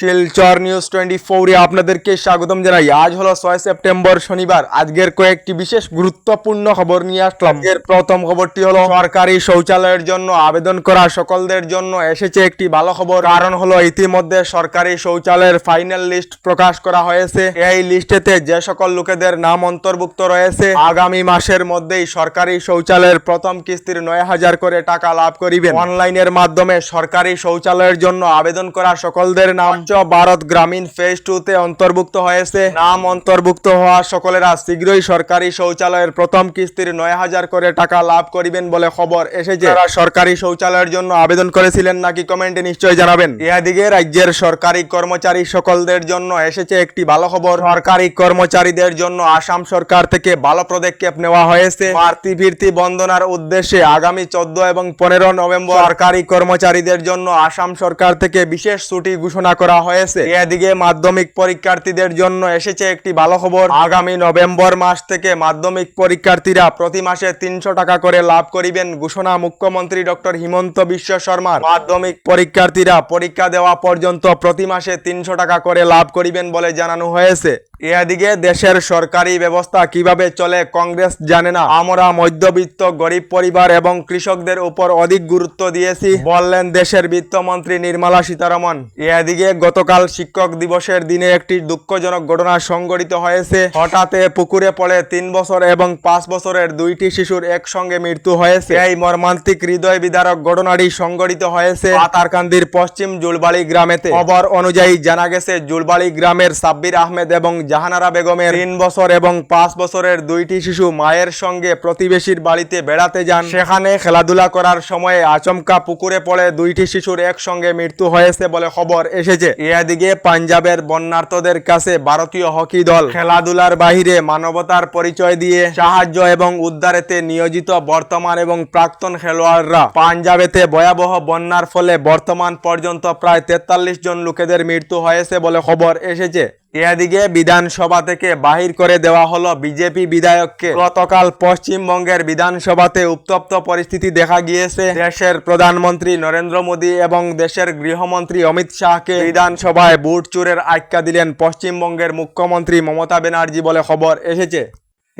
Silchar news twenty ফোরে আপনাদেরকে স্বাগতম জানাই। আজ হলো ছয় সেপ্টেম্বর, শনিবার। আজকের কয়েকটি বিশেষ গুরুত্বপূর্ণ খবর নিয়ে আসলাম। এর প্রথম খবরটি হলো, সরকারি শৌচালয়ের জন্য আবেদন করা সকলদের জন্য এসেছে একটি ভালো খবর। কারণ হলো, ইতিমধ্যে সরকারি শৌচালয়ের ফাইনাল লিস্ট প্রকাশ করা হয়েছে। এই লিস্টেতে যে সকল লোকেদের নাম অন্তর্ভুক্ত রয়েছে, আগামী মাসের মধ্যেই সরকারি শৌচালয়ের প্রথম কিস্তির নয় হাজার করে টাকা লাভ করিবেন। অনলাইনের মাধ্যমে সরকারি শৌচালয়ের জন্য আবেদন করা সকলদের নাম ভারত গ্রামীণ ফেজ টু তে অন্তর্ভুক্ত হয়েছে। নাম অন্তর্ভুক্ত হওয়া সকলেরা শীঘ্রই সরকারি শৌচালয়ের প্রথম কিস্তির নয় হাজার করে টাকা লাভ করিবেন বলে খবর এসেছে। যারা সরকারি শৌচালয়ের জন্য আবেদন করেছিলেন নাকি কমেন্টে নিশ্চয়ই জানাবেন। এদিকে রাজ্যের সরকারি কর্মচারী সকলদের জন্য এসেছে একটি ভালো খবর। সরকারি কর্মচারীদের জন্য আসাম সরকার থেকে ভালো পদক্ষেপ নেওয়া হয়েছে। মাতৃ বৃত্তি বন্দনার উদ্দেশ্যে আগামী চোদ্দ এবং পনেরো নভেম্বর সরকারি কর্মচারীদের জন্য আসাম সরকার থেকে বিশেষ ছুটি ঘোষণা করা হয়েছে। এদিকে মাধ্যমিক পরীক্ষার্থীদের জন্য এসেছে একটি ভালো খবর। আগামী নভেম্বর মাস থেকে মাধ্যমিক পরীক্ষার্থীরা প্রতি মাসে তিনশো টাকা করে লাভ করিবেন ঘোষণা মুখ্যমন্ত্রী ডক্টর হিমন্ত বিশ্ব শর্মার। মাধ্যমিক পরীক্ষার্থীরা পরীক্ষা দেওয়া পর্যন্ত প্রতি মাসে তিনশো টাকা করে লাভ করিবেন বলে জানানো হয়েছে। এদিকে দেশের সরকারি ব্যবস্থা কীভাবে চলে কংগ্রেস জানে না। আমরা মধ্যবিত্ত, গরিব পরিবার এবং কৃষকদের উপর অধিক গুরুত্ব দিয়েছি, বললেন দেশের বিত্তমন্ত্রী নির্মলা সীতারমন এদিকে গতকাল শিক্ষক দিবসের দিনে একটি দুঃখজনক ঘটনা সংঘটিত হয়েছে। হঠাৎ পুকুরে পড়ে তিন বছর এবং পাঁচ বছরের দুইটি শিশুর একসঙ্গে মৃত্যু হয়েছে। এই মর্মান্তিক হৃদয় বিদারক ঘটনাটি সংঘটিত হয়েছে পাতারকান্দির পশ্চিম জুলবাড়ি গ্রামেতে। খবর অনুযায়ী জানা গেছে জুলবাড়ি গ্রামের সাব্বির আহমেদ এবং জাহানারা বেগমের তিন বছর এবং পাঁচ বছরের দুইটি শিশু মায়ের সঙ্গে প্রতিবেশীর বাড়িতে বেড়াতে যান। সেখানে খেলাধুলা করার সময়ে আচমকা পুকুরে পড়ে দুইটি শিশুর একসঙ্গে মৃত্যু হয়েছে বলে খবর এসেছে। এদিকে পাঞ্জাবের বন্যার্থদের কাছে ভারতীয় হকি দল খেলাধুলার বাহিরে মানবতার পরিচয় দিয়ে সাহায্য এবং উদ্ধারেতে নিয়োজিত বর্তমান এবং প্রাক্তন খেলোয়াড়রা পাঞ্জাবেতে ভয়াবহ বন্যার ফলে বর্তমান পর্যন্ত প্রায় তেতাল্লিশ জন লোকেদের মৃত্যু হয়েছে বলে খবর এসেছে। এদিকে বিধানসভা থেকে বাহির করে দেওয়া হলো বিজেপি বিধায়ককে। গতকাল পশ্চিমবঙ্গের বিধানসভাতে উত্তপ্ত পরিস্থিতি দেখা গিয়েছে। দেশের প্রধানমন্ত্রী নরেন্দ্র মোদী এবং দেশের গৃহমন্ত্রী অমিত শাহকে বিধানসভায় বুট চুরের আখ্যা দিলেন পশ্চিমবঙ্গের মুখ্যমন্ত্রী মমতা ব্যানার্জি বলে খবর এসেছে।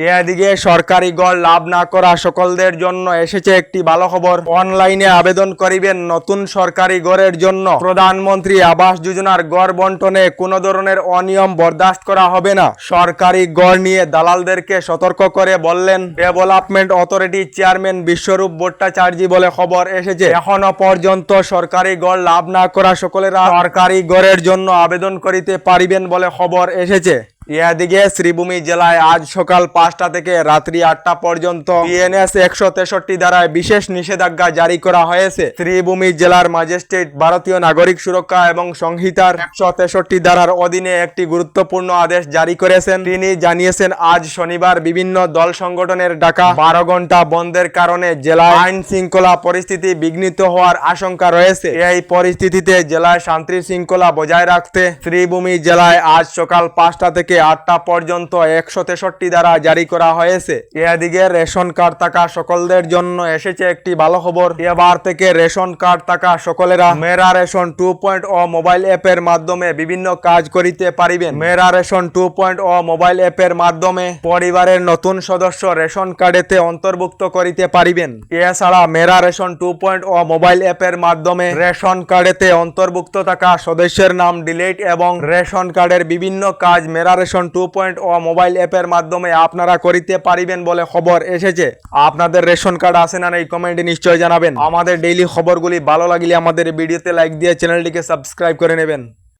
এদিকে সরকারি গড় লাভ না করা সকলদের জন্য এসেছে একটি ভালো খবর। অনলাইনে আবেদন করিবেন নতুন সরকারি গড়ের জন্য। প্রধানমন্ত্রী আবাস যোজনার গড় বন্টনে কোনো ধরনের অনিয়ম বরদাস্ত করা হবে না। সরকারি গড় নিয়ে দালালদেরকে সতর্ক করে বললেন development authority chairman Biswarup Bhattacharya বলে খবর এসেছে। এখনও পর্যন্ত সরকারি গড় লাভ না করা সকলেরা সরকারি গড়ের জন্য আবেদন করিতে পারিবেন বলে খবর এসেছে। এদিকে শ্রীভূমি জেলায় আজ সকাল পাঁচটা থেকে রাত্রি আটটা পর্যন্ত বিএনএস একশো তেষট্টি ধারায় বিশেষ নিষেধাজ্ঞা জারি করা হয়েছে। শ্রীভূমি জেলার ম্যাজিস্ট্রেট, ভারতীয় নাগরিক সুরক্ষা এবং সংহিতার একশো তেষট্টি ধারার অধীনে একটি গুরুত্বপূর্ণ আদেশ জারি করেছেন। তিনি জানিয়েছেন, আজ শনিবার বিভিন্ন দল সংগঠনের ডাকা বারো ঘণ্টা বন্ধের কারণে জেলায় আইন শৃঙ্খলা পরিস্থিতি বিঘ্নিত হওয়ার আশঙ্কা রয়েছে। এই পরিস্থিতিতে জেলায় শান্তি শৃঙ্খলা বজায় রাখতে শ্রীভূমি জেলায় আজ সকাল পাঁচটা থেকে আটটা পর্যন্ত একশো তেষট্টি দ্বারা জারি করা হয়েছে। এদিকে রেশন কার্ড থাকা সকলদের জন্য এসেছে একটি ভালো খবর। এবার থেকে রেশন কার্ড থাকা সকলেরা Mera ration two point o mobile অ্যাপের মাধ্যমে বিভিন্ন কাজ করিতে পারিবেন। Mera ration two point o mobile অ্যাপের মাধ্যমে পরিবারের নতুন সদস্য রেশন কার্ডেতে অন্তর্ভুক্ত করিতে পারিবেন। এছাড়া Mera ration two point o mobile অ্যাপের মাধ্যমে রেশন কার্ডেতে অন্তর্ভুক্ত থাকা সদস্যের নাম ডিলিট এবং রেশন কার্ডের বিভিন্ন কাজ Mera ration two point o mobile অ্যাপের মাধ্যমে আপনারা করিতে পারিবেন বলে খবর এসেছে। আপনাদের রেশন কার্ড আছে না এই কমেন্টে নিশ্চয়ই জানাবেন। আমাদের ডেইলি খবরগুলি ভালো লাগলে আমাদের ভিডিওতে লাইক দিয়ে চ্যানেলটিকে সাবস্ক্রাইব করে নেবেন।